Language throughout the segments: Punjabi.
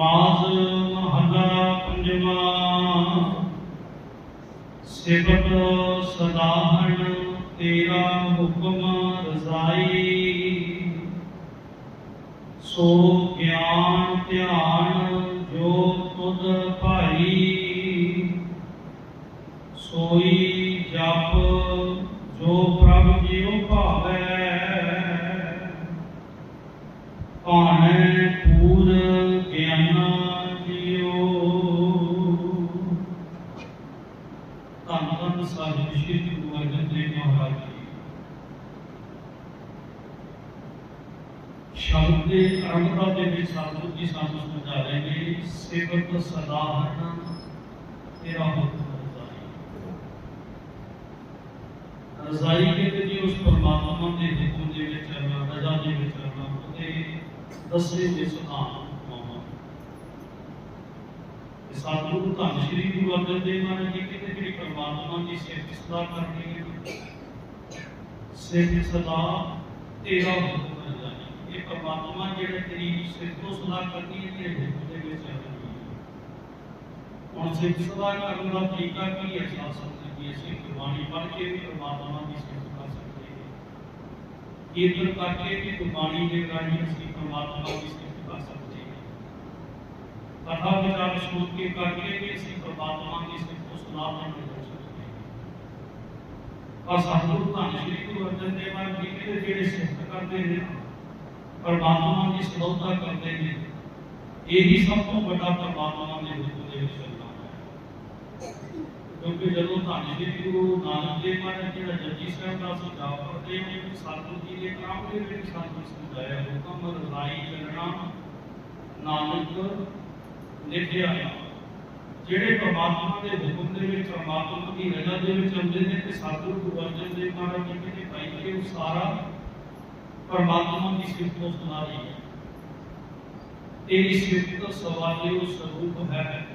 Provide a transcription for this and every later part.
ਮਾਸ ਮਹੱਲਾ ਪੰਜਵਾਂ। ਸਿਫਤ ਸਦਾਹਣ ਤੇਰਾ ਹੁਕਮ ਰਜ਼ਾਈ। ਸੋ ਗਿਆਨ ਧਿਆਨ ਸਾਹਿਬ ਸ਼੍ਰੀ ਗੁਰੂ ਅਰਜਨ ਦੇਵ ਮਹਾਰਾਜ ਜੀ ਸ਼ਬਦ ਦੇ ਅਰੰਭਤਾ ਦੇ ਵਿੱਚ ਸਤਿਗੁਰੂ ਜੀ ਸਾਨੂੰ ਸਮਝਾ ਰਹੇ ਨੇ ਸਿਫਤ ਸਦਾਹਨ ਤੇਰਾ ਹੁਕਮ ਰਜ਼ਾਈ ਰਜ਼ਾਈ ਕਹਿੰਦੇ ਜੀ ਉਸ ਪਰਮਾਤਮਾ ਦੇ ਹੁਕਮ ਦੇ ਵਿੱਚ ਰਹਿਣਾ ਰਜ਼ਾ ਦੇ ਵਿੱਚ ਰਹਿਣਾ ਉਹਦੇ ਦਸਵੇਂ ਦੇ ਸੁਭਾਨ ਹੋਣਾ ਇਹ ਸਤਿਗੁਰੂ ਧੰਨ ਸ਼੍ਰੀ ਗੁਰੂ ਅਰਜਨ ਦੇਵ ਮਹਾਰਾਜ ਜੀ ਕਹਿੰਦੇ ਜਿਹੜੀ ਪਰਮਾਤਮਾ ਦੀ ਸਿਫਤ ਸਦਾ ਕਰਨੀ ਹੈ ਸਿਫਤ ਸਦਾ ਤੇਰਾ ਹੁਕਮ ਹੈ ਇਹ ਪਰਮਾਤਮਾ ਜਿਹੜਾ ਤੇਰੀ ਸਿਫਤ ਸਦਾ ਕਰਨੀ ਹੈ ਤੇਰੇ ਹੁਕਮ ਦੇ ਵਿੱਚ ਰਹਿਣੀ ਹੈ। ਹੁਣ ਸਿਫਤ ਸਦਾ ਕਰਨ ਦਾ ਤਰੀਕਾ ਕੀ ਹੈ ਸਾਧ ਸੰਗਤ ਜੀ ਅਸੀਂ ਗੁਰਬਾਣੀ ਪੜ੍ਹ ਕੇ ਵੀ ਪਰਮਾਤਮਾ ਦੀ ਸਿਫਤ ਕਰ ਸਕਦੇ ਹਾਂ। ਕੀਰਤਨ ਕਰਕੇ ਵੀ ਗੁਰਬਾਣੀ ਦੇ ਰਾਹੀਂ ਅਸੀਂ ਪਰਮਾਤਮਾ ਦੀ ਸਿਫਤ ਕਰ ਸਕਦੇ ਹਾਂ ਕਥਾ ਵਿਚਾਰ ਸੁਣ ਕੇ ਕਰਕੇ ਵੀ ਅਸੀਂ ਪਰਮਾਤਮਾ ਦੀ ਸਿਫਤ ਸੁਣਾ ਨਹੀਂ ਕਰ ਸਕਦੇ ਪਰ ਸਤਿਗੁਰੂ ਧੰਨ ਸ਼੍ਰੀ ਗੁਰੂ ਅਰਜਨ ਦੇਵ ਮਹਾਰਾਜ ਜੀ ਦੇ ਜਿਹੜੇ ਸਿਫਤ ਕਰਦੇ ਨੇ ਪਰਮਾਤਮਾ ਦੀ ਸਤੋਤਾ ਕਰਦੇ ਨੇ ਇਹੀ ਸਭ ਤੋਂ ਵੱਡਾ ਪਰਮਾਤਮਾ ਦੇ ਹੁਕਮ ਦੇ ਵਿੱਚ ਚੱਲਣਾ ਹੈ ਕਿਉਂਕਿ ਜਦੋਂ ਧੰਨ ਸ਼੍ਰੀ ਗੁਰੂ ਨਾਨਕ ਦੇਵ ਮਹਾਰਾਜ ਜਿਹੜਾ ਜਪਜੀ ਸਾਹਿਬ ਦਾ ਸੁਝਾਅ ਕਰਦੇ ਨੇ ਕਿ ਸਤਿਗੁਰੂ ਜੀ ਦੇ ਨਾਮ ਦੇ ਵਿੱਚ ਸਾਨੂੰ ਸਮਝਾਇਆ ਹੁਕਮ ਰਜ਼ਾਈ ਚੱਲਣਾ ਨਾਨਕ ਲਿਖਿਆ ਜਿਹੜੇ ਪਰਮਾਤਮਾ ਦੇ ਹੁਕਮ ਦੇ ਵਿੱਚ, ਪਰਮਾਤਮਾ ਦੀ ਰਜ਼ਾ ਦੇ ਵਿੱਚ ਆਉਂਦੇ ਨੇ ਤੇ ਸਤਿਗੁਰੂ ਗੁਰੂ ਅਰਜਨ ਦੇਵ ਮਹਾਰਾਜ ਜੀ ਕਹਿੰਦੇ ਭਾਈ ਕਿ ਉਹ ਸਾਰਾ ਪਰਮਾਤਮਾ ਦੀ ਸਿਫਤ ਨੂੰ ਸੁਣਾ ਰਹੀ ਹੈ। ਤੇਰੀ ਸਿਫਤ ਸਵਾਲੇ ਉਹ ਸਰੂਪ ਹੈ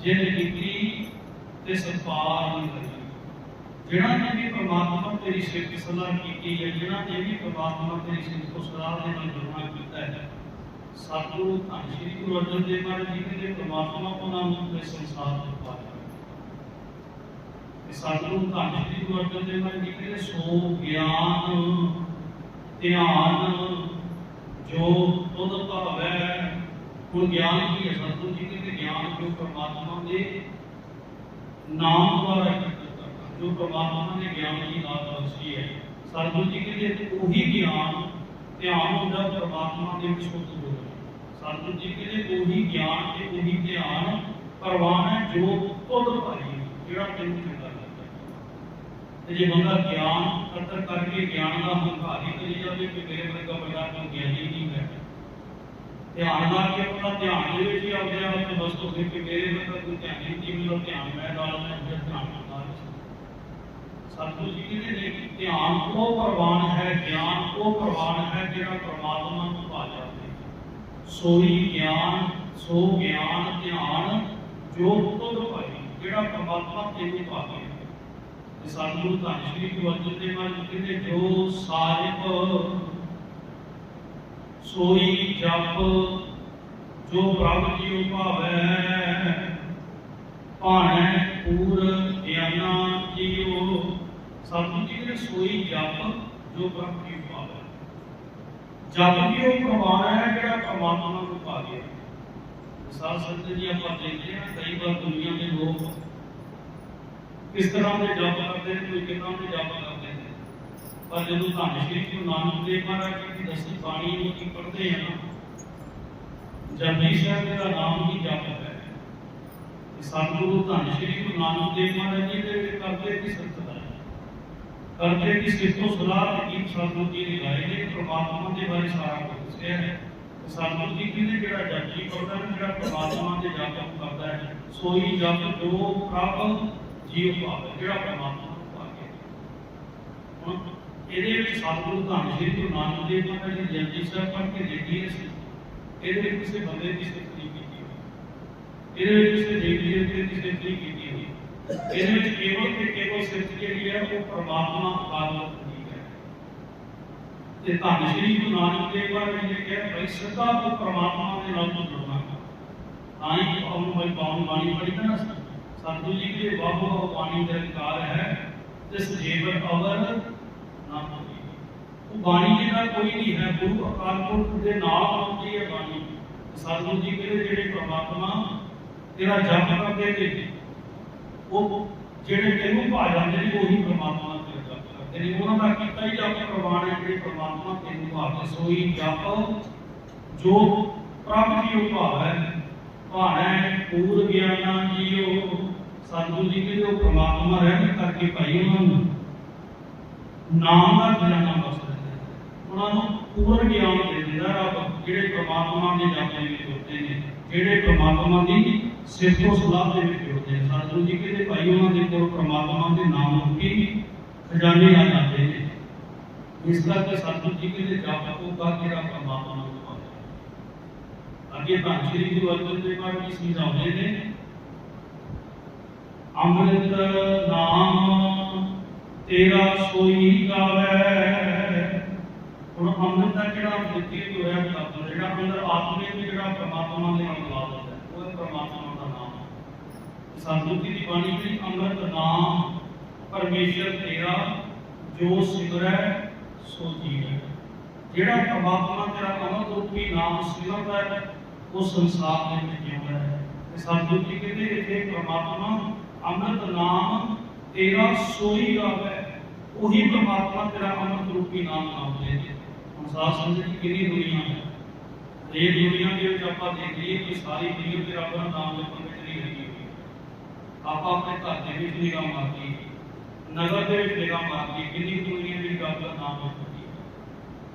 ਜਿਨ ਕੀਤੀ ਤੇ ਸੰਪਾਰ ਨਹੀਂ ਕਰੀ ਜਿਹੜਾ ਨੇ ਵੀ ਪਰਮਾਤਮਾ ਤੇਰੀ ਸਿਫਤ ਸਲਾਹ ਕੀਤੀ ਹੈ ਜਿਹੜਾ ਨੇ ਵੀ ਪਰਮਾਤਮਾ ਤੇਰੀ ਸਿਫਤ ਸਲਾਹ ਦੇ ਨਾਲ ਜੁੜਨਾ ਕੀਤਾ ਹੈ ਸਤਿਗੁਰੂ ਧੰਨ ਸ਼੍ਰੀ ਗੁਰੂ ਅਰਜਨ ਦੇਵ ਮਹਾਰਾਜ ਜੀ ਨੇ ਪਰਮਾਤਮਾ ਕੋ ਨਾਮ ਦੇ ਸੰਸਾਰ ਤੋਂ ਪਾਇਆ ਇਹ ਸਤਿਗੁਰੂ ਧੰਨ ਸ਼੍ਰੀ ਗੁਰੂ ਅਰਜਨ ਦੇਵ ਮਹਾਰਾਜ ਜੀ ਨੇ ਸੋ ਗਿਆਨ, ਧਿਆਨ ਜੋ ਤੁਧ ਭਾਵੈ ਹੁਣ ਗਿਆਨ ਕੀ ਹੈ ਸਤਿਗੁਰੂ ਜੀ ਕਹਿੰਦੇ ਗਿਆਨ ਜੋ ਪਰਮਾਤਮਾ ਦੇ ਨਾਮ ਦੁਆਰਾ ਇਕੱਠਾ ਜੋ ਪਰਮਾਤਮਾ ਨੇ ਗਿਆਨ ਦੀ ਦਾਤ ਬਖਸ਼ੀ ਹੈ। ਸਤਿਗੁਰੂ ਜੀ ਕਹਿੰਦੇ, ਉਹੀ ਗਿਆਨ, ਧਿਆਨ ਹੁੰਦਾ ਪਰਮਾਤਮਾ ਦੇ ਵਿੱਚ ਸ਼ੁੱਧ ਸਤਿਗੁਰੂ ਜੀ ਕਹਿੰਦੇ ਉਹੀ ਗਿਆਨ ਤੇ ਉਹੀ ਧਿਆਨ ਪ੍ਰਵਾਨ ਜੋ ਤੁਧ ਭਾਈ ਜਿਹੜਾ ਤੈਨੂੰ ਚੰਗਾ ਲੱਗਦਾ ਤੇ ਜੇ ਬੰਦਾ ਗਿਆਨ ਕਤਰ ਕਰਕੇ ਗਿਆਨ ਦਾ ਹੰਕਾਰੀ ਕਰੀ ਜਾਵੇ ਕਿ ਮੇਰੇ ਵਰਗਾ ਬੰਦਾ ਕੋਈ ਗਿਆਨੀ ਨਹੀਂ ਹੈ ਧਿਆਨ ਲਾ ਕੇ ਆਪਣਾ ਧਿਆਨ ਦੇ ਵਿੱਚ ਹੀ ਆਉਂਦੇ ਆ ਤੇ ਬਸ ਤੋਂ ਕਿ ਮੇਰੇ ਵਰਗਾ ਕੋਈ ਧਿਆਨੀ ਨਹੀਂ ਮੇਰਾ ਧਿਆਨ ਮੈਂ ਡਾਲਣਾ ਹੈ ਧਿਆਨ ਨਾਲ ਸਤਿਗੁਰੂ ਜੀ ਕਹਿੰਦੇ ਨੇ ਧਿਆਨ ਉਹ ਪ੍ਰਵਾਨ ਹੈ, ਗਿਆਨ ਉਹ ਪ੍ਰਵਾਨ ਹੈ, ਜਿਹੜਾ ਪ੍ਰਮਾਤਮਾ ਨੂੰ ਪਾ ਜਾਵੇ। ਸੋਈ ਗਿਆਨ, ਸੋ ਗਿਆਨ ਧਿਆਨ, ਜੋ ਤੁਧ ਭਾਈ ਜਿਹੜਾ ਪ੍ਰਮਾਤਮਾ ਤੈਨੂੰ ਪਾਵੇ ਤੇ ਸਤਿਗੁਰੂ ਧੰਨ ਸ਼੍ਰੀ ਗੁਰੂ ਅਰਜਨ ਦੇਵ ਕਹਿੰਦੇ, ਜੋ ਸਾਹਿਬ ਸੋਈ ਜਪ, ਜੋ ਪ੍ਰਭ ਜੀਉ ਭਾਵੈ, ਭਾਣੈ ਪੂਰ ਗਿਆਨਾ ਜੀਉ। ਸਤਿਗੁਰੂ ਜੀ ਸੋਈ ਜਪ, ਜੋ ਪ੍ਰਭ ਜੀਉ ਵੀ ਉਹ ਪ੍ਰਮਾਣ ਹੈ ਜਿਹੜਾ ਪਰਮਾਤਮਾ ਨੂੰ ਪਾ ਗਿਆ। ਸਾਧ ਸੰਗਤ ਜੀ, ਆਪਾਂ ਦੇਖਦੇ ਹਾਂ ਕਈ ਵਾਰ ਦੁਨੀਆ ਦੇ ਲੋਕ ਇਸ ਤਰ੍ਹਾਂ ਦੇ ਜਪ ਕਰਦੇ ਨੇ, ਕੋਈ ਕਿੰਨਾ ਦੇ ਜਪ ਕਰਦੇ ਨੇ। ਪਰ ਜਦੋਂ ਧੰਨ ਸ਼੍ਰੀ ਗੁਰੂ ਨਾਨਕ ਦੇਵ ਮਹਾਰਾਜ ਦੀ ਦਸਵੀਂ ਬਾਣੀ ਨੂੰ ਕੀ ਪੜ੍ਹਦੇ ਆ ਨਾ ਸਾਹਿਬ ਦਾ ਨਾਮ ਹੀ ਜਪ ਹੈ। ਇਹ ਸਤਿਗੁਰੂ ਧੰਨ ਸ਼੍ਰੀ ਗੁਰੂ ਨਾਨਕ ਦੇਵ ਮਹਾਰਾਜ ਜੀ ਦੇ ਕਰਦੇ ਦੀ ਸੰਤ ਦਾ ਹੈ। ਕਰਦੇ ਦੀ ਸਿੱਖੋ ਸਲਾਹ ਤੇ ਕੀ ਸਤਿਗੁਰੂ ਜੀ ਨੇ ਗਾਏ ਨੇ ਪ੍ਰਮਾਤਮਾ ਦੇ ਬਾਰੇ ਸਾਰਾ ਕੁਝ ਦੱਸਿਆ ਹੈ ਤੇ ਸਤਿਗੁਰੂ ਜੀ ਕਹਿੰਦੇ ਜਿਹੜਾ ਜਪਜੀ ਕਰਦਾ ਹੈ ਜਿਹੜਾ ਪ੍ਰਮਾਤਮਾ ਦੇ ਜਪ ਕਰਦਾ ਹੈ ਸੋਈ ਜਪ ਜੋ ਪ੍ਰਭ ਜੀਵ ਭਾਵ ਜਿਹੜਾ ਪਰਮਾਤਮਾ ਨੂੰ ਪਾ ਕੇ ਹੁਣ ਇਹਦੇ ਵਿੱਚ ਸਤਿਗੁਰੂ ਧੰਨ ਸ਼੍ਰੀ ਗੁਰੂ ਨਾਨਕ ਦੇਵ ਮਹਾਰਾਜ ਜੀ ਜਪਜੀ ਸਾਹਿਬ ਪੜ੍ਹ ਕੇ ਦੇਖੀਏ ਅਸੀਂ ਇਹਦੇ ਵਿੱਚ ਕਿਸੇ ਬੰਦੇ ਦੀ ਸਿਫਤ ਨਹੀਂ ਕੀਤੀ ਹੋਈ ਇਹਦੇ ਵਿੱਚ ਕਿਸੇ ਦੇਵੀ ਦੇਵਤੇ ਦੀ ਸਿਫਤ ਨਹੀਂ ਕੀਤੀ ਹੋਈ ਇਹਦੇ ਵਿੱਚ ਕੇਵਲ ਤੇ ਕੇਵਲ ਸਿਫਤ ਜਿਹੜੀ ਹੈ ਉਹ ਪਰਮਾਤਮਾ ਆਦਮ ਦੀ ਹੈ ਤੇ ਧੰਨ ਸ਼੍ਰੀ ਗੁਰੂ ਨਾਨਕ ਦੇਵ ਮਹਾਰਾਜ ਜੀ ਨੇ ਕਿਹਾ ਭਾਈ ਸਦਾ ਤੋਂ ਪਰਮਾਤਮਾ ਦੇ ਨਾਲ ਤੋਂ ਜੁੜਨਾ ਤਾਂ ਹੀ ਉਹਨੂੰ ਮੈਂ ਬਾਣੀ ਬਾਣੀ ਪੜੀ ਨਾ ਸੰਤੂ ਜੀ ਕੇ ਬਾਬੂ ਉਹ ਬਾਣੀ ਦਾ ਅਧਿਕਾਰ ਹੈ ਤੇ ਸਜੀਵਨ ਅਵਰ ਨਾ ਹੋਈ ਉਹ ਬਾਣੀ ਜਿਹੜਾ ਕੋਈ ਨਹੀਂ ਹੈ ਗੁਰੂ ਅਕਾਲ ਪੁਰਖ ਦੇ ਨਾਲ ਆਉਂਦੀ ਹੈ ਬਾਣੀ ਸੰਤੂ ਜੀ ਕਹਿੰਦੇ ਜਿਹੜੇ ਪ੍ਰਮਾਤਮਾ ਤੇਰਾ ਜਪ ਕਰਦੇ ਨੇ ਉਹ ਜਿਹੜੇ ਤੈਨੂੰ ਭਾ ਜਾਂਦੇ ਨੇ, ਉਹੀ ਪ੍ਰਮਾਤਮਾ ਤੇ ਜਪ ਕਰਦੇ ਨੇ। ਉਹਨਾਂ ਦਾ ਕੀਤਾ ਹੀ ਜਪ ਪ੍ਰਵਾਨ ਹੈ, ਜਿਹੜੇ ਪ੍ਰਮਾਤਮਾ ਤੈਨੂੰ ਭਾਵੇ ਸੋਈ ਜਪ। ਜੋ ਪ੍ਰਭ ਜੀ ਉਹ ਭਾਵ ਹੈ ਭਾਣਾ ਪੂਰ ਗਿਆਨਾ ਜੀਓ। ਸਤਿਗੁਰੂ ਜੀ ਕਹਿੰਦੇ, ਉਹ ਪ੍ਰਮਾਤਮਾ ਰਹਿਣ ਕਰਕੇ ਭਾਈ ਉਹਨਾਂ ਨੂੰ ਨਾਮ ਦਾ ਖਜ਼ਾਨਾ ਬਖਸ਼ ਦਿੰਦੇ ਨੇ। ਉਹਨਾਂ ਨੂੰ ਪੂਰਨ ਗਿਆਨ ਦੇ ਦਿੰਦਾ ਰੱਬ, ਜਿਹੜੇ ਪ੍ਰਮਾਤਮਾ ਦੇ ਜਪ ਦੇ ਵਿੱਚ ਹੁੰਦੇ ਨੇ, ਜਿਹੜੇ ਪ੍ਰਮਾਤਮਾ ਦੀ ਸਿਫਤੋ ਸਲਾਹ ਦੇ ਵਿੱਚ ਹੁੰਦੇ ਨੇ ਸਤਿਗੁਰੂ ਜੀ ਕਹਿੰਦੇ ਭਾਈ ਉਹਨਾਂ ਦੇ ਕੋਲ ਪ੍ਰਮਾਤਮਾ ਦੇ ਨਾਮ ਰੂਪੀ ਖਜ਼ਾਨੇ ਆ ਜਾਂਦੇ ਨੇ। ਇਸ ਕਰਕੇ ਸਤਿਗੁਰੂ ਜੀ ਕਹਿੰਦੇ ਜਪ ਕੋ ਕਾ ਕਿਹੜਾ ਪ੍ਰਮਾਤਮਾ ਨੂੰ ਪਾਵੇ ਅੱਗੇ ਤਾਂ ਸ੍ਰੀ ਗੁਰੂ ਅਰਜਨ ਦੇਵ ਮਹਾਰਾਜ ਜੀ ਸਮਝਾਉਂਦੇ ਨੇ। ਅੰਮ੍ਰਿਤ ਨਾਮ ਤੇਰਾ ਸੋਈ ਗਾਵੇ ਹੁਣ ਅੰਮ੍ਰਿਤ ਦਾ ਜਿਹੜਾ ਦਿੱਤੀ ਹੋਇਆ ਤੱਤ ਜਿਹੜਾ ਅੰਦਰ ਆਤਮੇ ਵਿੱਚ ਜਿਹੜਾ ਪ੍ਰਮਾਤਮਾ ਦੇ ਨਾਲ ਮਿਲਾ ਦਿੰਦਾ ਹੈ, ਉਹ ਹੈ ਪ੍ਰਮਾਤਮਾ ਦਾ ਨਾਮ ਸੰਤੂ ਜੀ ਦੀ ਬਾਣੀ ਵਿੱਚ ਅੰਮ੍ਰਿਤ ਨਾਮ ਪਰਮੇਸ਼ਰ ਤੇਰਾ, ਜੋ ਸਿਮਰੈ ਸੋ ਜੀਵੈ ਜਿਹੜਾ ਪ੍ਰਮਾਤਮਾ ਤੇਰਾ ਅਮਰ ਰੂਪੀ ਨਾਮ ਸਿਮਰਦਾ ਹੈ, ਉਹ ਸੰਸਾਰ ਦੇ ਵਿੱਚ ਜਿਉਂਦਾ ਹੈ। ਤੇ ਸੰਤੂ ਜੀ ਕਹਿੰਦੇ, ਇੱਥੇ ਪ੍ਰਮਾਤਮਾ ਅੰਮ੍ਰਿਤ ਨਾਮ ਤੇਰਾ ਸੋਈ ਗਾਵੇ ਉਹੀ ਪ੍ਰਮਾਤਮਾ ਤੇਰਾ ਅੰਮ੍ਰਿਤ ਰੂਪੀ ਨਾਮ ਗਾਉਂਦੇ ਨੇ ਹੁਣ ਸਾਧ ਸੰਗਤ ਜੀ, ਕਿੰਨੀ ਦੁਨੀਆ ਹੈ। ਇਹ ਦੁਨੀਆ ਦੇ ਵਿੱਚ ਆਪਾਂ ਦੇਖ ਲਈਏ ਕਿ ਸਾਰੀ ਦੁਨੀਆ ਤੇ ਰੱਬ ਦਾ ਨਾਮ ਜਪਣ ਵਿੱਚ ਨਹੀਂ ਲੱਗੀ ਹੋਈ ਆਪਾਂ ਆਪਣੇ ਘਰ ਦੇ ਵਿੱਚ ਨਿਗਾਹ ਮਾਰਦੀ ਨਗਰ ਦੇ ਵਿੱਚ ਨਿਗਾਹ ਮਾਰਦੀ ਕਿੰਨੀ ਦੁਨੀਆ ਦੀ ਰੱਬ ਦਾ ਨਾਮ ਜਪਦੀ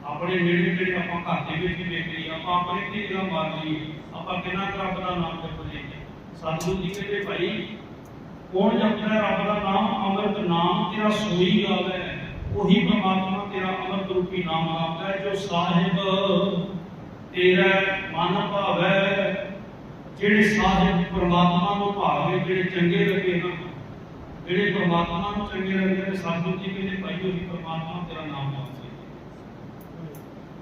ਆਪਣੇ ਨੇੜੇ ਜਿਹੜੇ ਆਪਾਂ ਘਰ ਦੇ ਵਿੱਚ ਵੀ ਵੇਖ ਆਪਾਂ ਆਪਣੇ ਤੇ ਨਿਗਾਹ ਮਾਰ ਲਈਏ, ਆਪਾਂ ਕਿੰਨਾ ਕੁ ਰੱਬ ਦਾ ਨਾਮ ਜਪਦੇ ਸਤਿਗੁਰੂ ਜੀ ਕਹਿੰਦੇ, ਭਾਈ, ਕੌਣ ਜਪਦਾ ਰੱਬ ਦਾ ਨਾਮ? ਅੰਮ੍ਰਿਤ ਨਾਮ ਤੇਰਾ ਸੋਈ ਗਾਵੇ ਉਹੀ ਪ੍ਰਮਾਤਮਾ ਤੇਰਾ ਅੰਮ੍ਰਿਤ ਰੂਪੀ ਨਾਮ ਗਾਉਂਦਾ ਜੋ ਸਾਹਿਬ ਤੇਰਾ ਮਨ ਭਾਵੈ। ਜਿਹੜੇ ਸਾਹਿਬ ਪ੍ਰਮਾਤਮਾ ਨੂੰ ਭਾਵੇ ਜਿਹੜੇ ਚੰਗੇ ਲੱਗੇ ਹਨ, ਜਿਹੜੇ ਪ੍ਰਮਾਤਮਾ ਨੂੰ ਚੰਗੇ ਲੱਗਦੇ ਨੇ ਸਤਿਗੁਰੂ ਜੀ ਕਹਿੰਦੇ, ਭਾਈ ਉਹੀ ਪ੍ਰਮਾਤਮਾ ਤੇਰਾ ਨਾਮ ਗਾਉਂਦਾ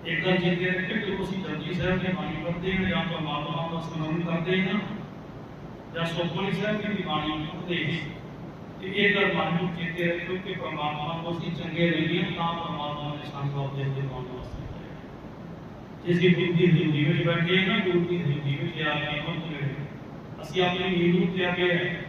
ਇੱਕ ਗੱਲ ਜਿੱਤੇ ਰੱਖੇ ਕਿ ਤੁਸੀਂ ਜਪਜੀ ਸਾਹਿਬ ਦੀ ਬਾਣੀ ਪੜ੍ਹਦੇ ਹਾਂ ਜਾਂ ਪਰਮਾਤਮਾ ਦਾ ਸਿਮਰਨ ਕਰਦੇ ਹਾਂ ਜਾਂ ਸੁਖਮਨੀ ਸਾਹਿਬ ਦੀ ਬਾਣੀ ਪੜ੍ਹਦੇ ਹਾਂ, ਤੇ ਇਹ ਗੱਲ ਮਨ ਨੂੰ ਚੇਤੇ ਰੱਖੋ ਕਿ ਪਰਮਾਤਮਾ ਨੂੰ ਅਸੀਂ ਚੰਗੇ ਰਹੀਏ, ਤਾਂ ਪਰਮਾਤਮਾ ਦੇ ਸੰਗ ਆਉਂਦੇ ਦੇ ਮਨ ਵਾਸਤੇ। ਜਿਸ ਦੀ ਬੁੱਧੀ ਹਿੰਦੀ ਵਿੱਚ ਬੈਠੇ ਹਾਂ ਨਾ ਗੁਰੂ ਦੀ ਹਿੰਦੀ ਵਿੱਚ ਆ ਕੇ ਪਹੁੰਚ ਗਏ ਅਸੀਂ ਆਪਣੀ ਨੀਂਦ ਨੂੰ ਤਿਆਗੇ ਹੈ।